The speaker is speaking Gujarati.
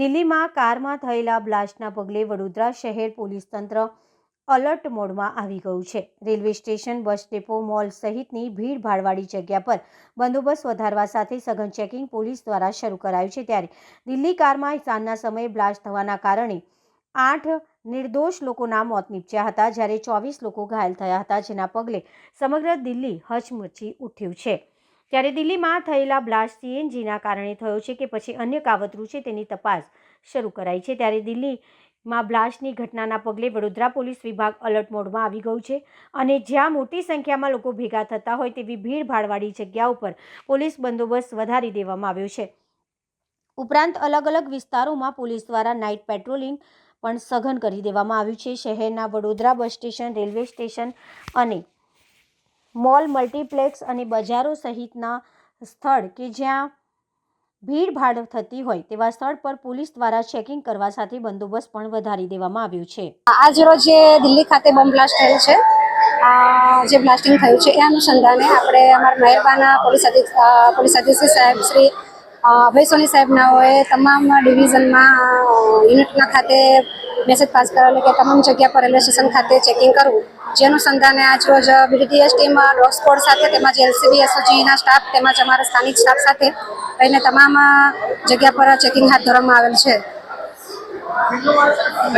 દિલ્હીમાં કારમાં થયેલા બ્લાસ્ટના પગલે વડોદરા શહેર પોલીસ તંત્ર અલર્ટ મોડમાં આવી ગયું છે. Railway station, bus depot, mall સહિતની ભીડ ભાડવાળી જગ્યા પર બંદોબસ્ત વધારવા સાથે સઘન ચેકિંગ પોલીસ દ્વારા શરૂ કરાયું છે. ત્યારે દિલ્હી કારમાં સાંજના સમયે બ્લાસ્ટ થવાના કારણે આઠ નિર્દોષ લોકોના મોત નીપજ્યા હતા, જ્યારે ચોવીસ લોકો ઘાયલ થયા હતા, જેના પગલે સમગ્ર દિલ્હી હચમચી ઉઠ્યું છે. ત્યારે દિલ્હીમાં થયેલા બ્લાસ્ટ સીએનજીના કારણે થયો છે કે પછી અન્ય કાવતરું છે તેની તપાસ શરૂ કરાઈ છે. ત્યારે દિલ્હીમાં બ્લાસ્ટની ઘટનાના પગલે વડોદરા પોલીસ વિભાગ અલર્ટ મોડમાં આવી ગયું છે અને જ્યાં મોટી સંખ્યામાં લોકો ભેગા થતા હોય તેવી ભીડભાડવાળી જગ્યા ઉપર પોલીસ બંદોબસ્ત વધારી દેવામાં આવ્યો છે. ઉપરાંત અલગ અલગ વિસ્તારોમાં પોલીસ દ્વારા નાઇટ પેટ્રોલિંગ પણ સઘન કરી દેવામાં આવ્યું છે. શહેરના Vadodara bus station, railway station અને મોલ, મલ્ટીપ્લેક્સ અને બજારો સહિતના સ્થળ કે જ્યાં ભીડભાડ થતી હોય તેવા સ્થળ પર પોલીસ દ્વારા ચેકિંગ કરવા સાથે બંદોબસ્ત પણ વધારી દેવામાં આવ્યું છે. આજ રોજ જે દિલ્હી ખાતે બોમ્બ બ્લાસ્ટ થયું છે જે બ્લાસ્ટિંગ થયું છે, એ અનુસંધાને આપણે અમારા મહેરબાના પોલીસ પોલીસ અધિક્ષક સાહેબ શ્રી અભય સોની સાહેબનાઓએ તમામ ડિવિઝનમાં યુનિટના ખાતે મેસેજ પાસ કરેલો કે તમામ જગ્યા પર રેલવે સ્ટેશન ખાતે ચેકિંગ કરવું. જે અનુસંધાને આજરોજ બીડીટીએસ ટીમ ડોગ સ્કોડ સાથે તેમજ એલસીબી એસઓજીના સ્ટાફ તેમજ અમારા સ્થાનિક સ્ટાફ સાથે રહીને તમામ જગ્યા પર ચેકિંગ હાથ ધરવામાં આવેલ છે.